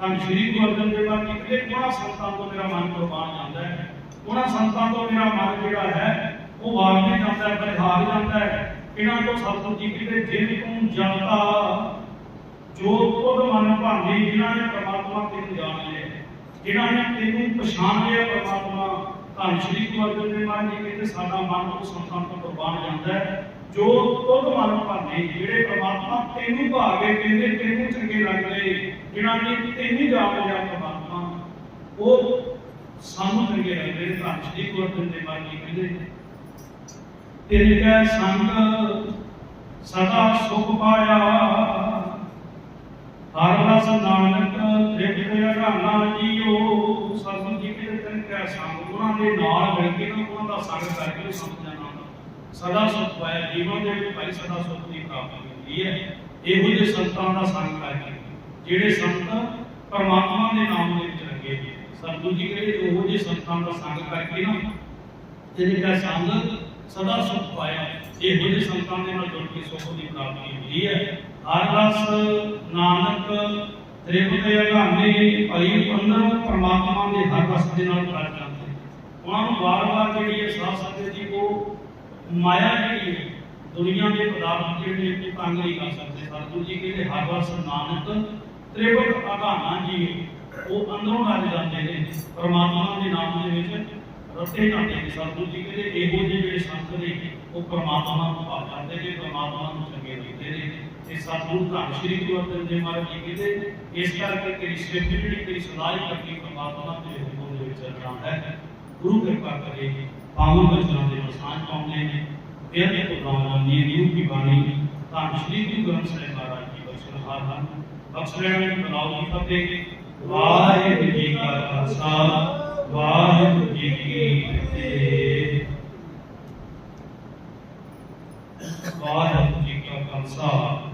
ਤਾਂ ਸ਼੍ਰੀ ਗੁਰੂ ਅਰਜਨ ਦੇਵ ਜੀ ਕਹਿੰਦੇ, ਕੋਣਾ ਸੰਤਾਂ ਤੋਂ ਮੇਰਾ ਮਨ ਕੁਰਬਾਨ ਜਾਂਦਾ ਹੈ? ਉਹਨਾਂ ਸੰਤਾਂ ਤੋਂ ਮੇਰਾ ਮਨ ਜਿਹੜਾ ਹੈ, ਉਹ ਵਾਰ ਨਹੀਂ ਜਾਂਦਾ ਹੈ ਬਲਿਹਾਰ ਜਾਂਦਾ ਹੈ। ਇਹਨਾਂ ਤੋਂ ਸਤਿਗੁਰੂ ਜੀ ਕਹਿੰਦੇ ਜਿਨ ਤੂੰ ਜਾਣਦਾ, ਜੋ ਖੁਦ ਮਨ ਭਾਂਦੇ ਜਿਨ੍ਹਾਂ ਨੇ ਪ੍ਰਮਾਤਮਾ ਤੈਨੂੰ ਜਾਣ ਲਿਆ। ਜਿਨ੍ਹਾਂ ਨੇ ਤੈਨੂੰ ਪਛਾਣ ਲਿਆ ਪ੍ਰਮਾਤਮਾ ਧੰਨ ਸ਼੍ਰੀ ਗੁਰੂ ਅਰਜਨ ਦੇਵ ਮਹਾਰਾਜ ਜੀ ਕਹਿੰਦੇ ਸਾਡਾ ਮਨ ਉਹ ਸੰਤਾਂ ਤੋਂ ਕੁਰਬਾਨ ਜਾਂਦਾ ਹੈ। ਜੋ ਖੁਦ ਮਨ ਭਾਂਦੇ ਜਿਹੜੇ ਪ੍ਰਮਾਤਮਾ ਤੈਨੂੰ ਭਾਗੇ, ਕਹਿੰਦੇ ਤੈਨੂੰ ਚੰਗੇ ਲੱਗਦੇ, ਜਿਨ੍ਹਾਂ ਨੇ ਤੈਨੂੰ ਜਾਣ ਲਿਆ ਪ੍ਰਮਾਤਮਾ, ਉਹ ਸਾਨੂੰ ਚੰਗੇ ਲੱਗਦੇ ਧੰਨ ਸ਼੍ਰੀ ਗੁਰੂ ਅਰਜਨ ਦੇਵ ਮਹਾਰਾਜ ਜੀ ਕਹਿੰਦੇ ਤੇਰੇ ਕੈ ਸੰਗ, ਸਦਾ ਸੁਖ ਪਾਇਆ ਹਰ ਰਸ ਨਾਨਕ ਤ੍ਰਿਪਤ ਅਗਾਨਾ ਜੀਓ। ਸਤਿਗੁਰੂ ਜੀ ਕਹਿੰਦੇ ਤਨ ਕੈ ਸੰਗ। ਉਹਨਾਂ ਦੇ ਨਾਲ ਮਿਲ ਕੇ ਨਾ ਉਹਨਾਂ ਦਾ ਸੰਗ ਕਰਕੇ ਉਹ ਸੰਤ ਸਦਾ ਸੁਖ ਪਾਇਆ ਜੀਵਨ ਦੇ ਵਿੱਚ ਭਾਈ, ਸਦਾ ਸੁਖ ਦੀ ਪ੍ਰਾਪਤੀ ਹੁੰਦੀ ਹੈ। ਇਹੋ ਜਿਹੇ ਸੰਤਾਂ ਦਾ ਸੰਗ ਕਰਕੇ। ਜਿਹੜੇ ਸੰਤ ਪਰਮਾਤਮਾ ਦੇ ਨਾਮ ਦੇ ਵਿੱਚ ਲੱਗੇ ਨੇ। ਜੀ ਕਹਿੰਦੇ ਉਹੋ ਜਿਹੇ ਸੰਤਾਂ ਦਾ ਸੰਗ ਕਰਕੇ ਨਾ ਤੇਰੇ ਕਾ ਸੰਗ ਸਦਾ ਸੁਖ ਪਾਇਆ। ਇਹੋ ਜਿਹੇ ਸੰਤਾਂ ਦੇ ਨਾਲ ਜੁੜ ਕੇ ਸੁਖ ਦੀ ਪ੍ਰਾਪਤੀ ਹੁੰਦੀ ਹੈ। ਹਰ ਰਸ ਨਾਨਕ ਤ੍ਰਿਪਤ ਅਗਾਨੇ ਭਈ ਪੰਦਰ ਪਰਮਾਤਮਾ ਦੇ ਹਰ ਰਸ ਦੇ ਨਾਲ ਕਰ ਜਾਂਦੇ ਉਹਨਾਂ ਨੂੰ ਵਾਰ-ਵਾਰ ਜਿਹੜੀ ਹੈ ਸਾਧ ਸੰਗਤ ਜੀ, ਉਹ ਮਾਇਆ ਜਿਹੜੀ ਹੈ, ਦੁਨੀਆ ਦੇ ਪਦਾਰਥ ਜਿਹੜੇ ਨੇ ਤੰਗ ਨਹੀਂ ਕਰ ਸਕਦੇ। ਸਤਿਗੁਰੂ ਜੀ ਕਹਿੰਦੇ, ਹਰ ਰਸ ਨਾਨਕ ਤ੍ਰਿਪਤ ਅਗਾਨਾ ਜੀ, ਉਹ ਅੰਦਰੋਂ ਲੱਗ ਜਾਂਦੇ ਨੇ, ਪਰਮਾਤਮਾ ਦੇ ਨਾਮ ਦੇ ਵਿੱਚ ਰਤੇ ਜਾਂਦੇ ਨੇ। ਸਤਿਗੁਰੂ ਜੀ ਕਹਿੰਦੇ, ਇਹੋ ਜਿਹੇ ਜਿਹੜੇ ਸੰਤ ਨੇ, ਉਹ ਪਰਮਾਤਮਾ ਨੂੰ ਪਾ ਜਾਂਦੇ ਨੇ, ਪਰਮਾਤਮਾ ਨੂੰ ਚੰਗੇ ਲੱਗਦੇ ਨੇ। ਤੇ ਸਤਿਗੁਰੂ ਧੰਨ ਸ਼੍ਰੀ ਗੁਰੂ ਅਰਜਨ ਦੇਵ ਮਹਾਰਾਜ ਜੀ ਕਹਿੰਦੇ ਇਸ ਕਰਕੇ ਤੇਰੀ ਸਿਫਤ ਜਿਹੜੀ ਤੇਰੀ ਸਲਾਹ ਕਰਨੀ ਪਰਮਾਤਮਾ ਦੇ ਹੁਕਮ ਦੇ ਵਿੱਚ ਚੱਲਣਾ ਹੈ ਗੁਰੂ ਕਿਰਪਾ ਕਰੇ ਪਾਵਨ ਬਚਨਾਂ ਦੇ ਵਸਾਨ ਪਾਉਂਦੇ ਨੇ ਫਿਰ ਇਹ ਪ੍ਰੋਗਰਾਮ ਦੀ ਨਿਊ ਕੀ ਬਾਣੀ ਧੰਨ ਸ਼੍ਰੀ ਗੁਰੂ ਗ੍ਰੰਥ ਸਾਹਿਬ ਮਹਾਰਾਜ ਜੀ ਬਖਸ਼ਣਹਾਰ ਹਨ ਬਖਸ਼ਣ ਦੀ ਬਲਾਉ ਦੀ ਫਤਿਹ ਵਾਹਿਗੁਰੂ ਜੀ ਕਾ ਖਾਲਸਾ ਵਾਹਿਗੁਰੂ ਜੀ ਕੀ ਫਤਿਹ ਵਾਹਿਗੁਰੂ ਜੀ ਕਾ ਖਾਲਸਾ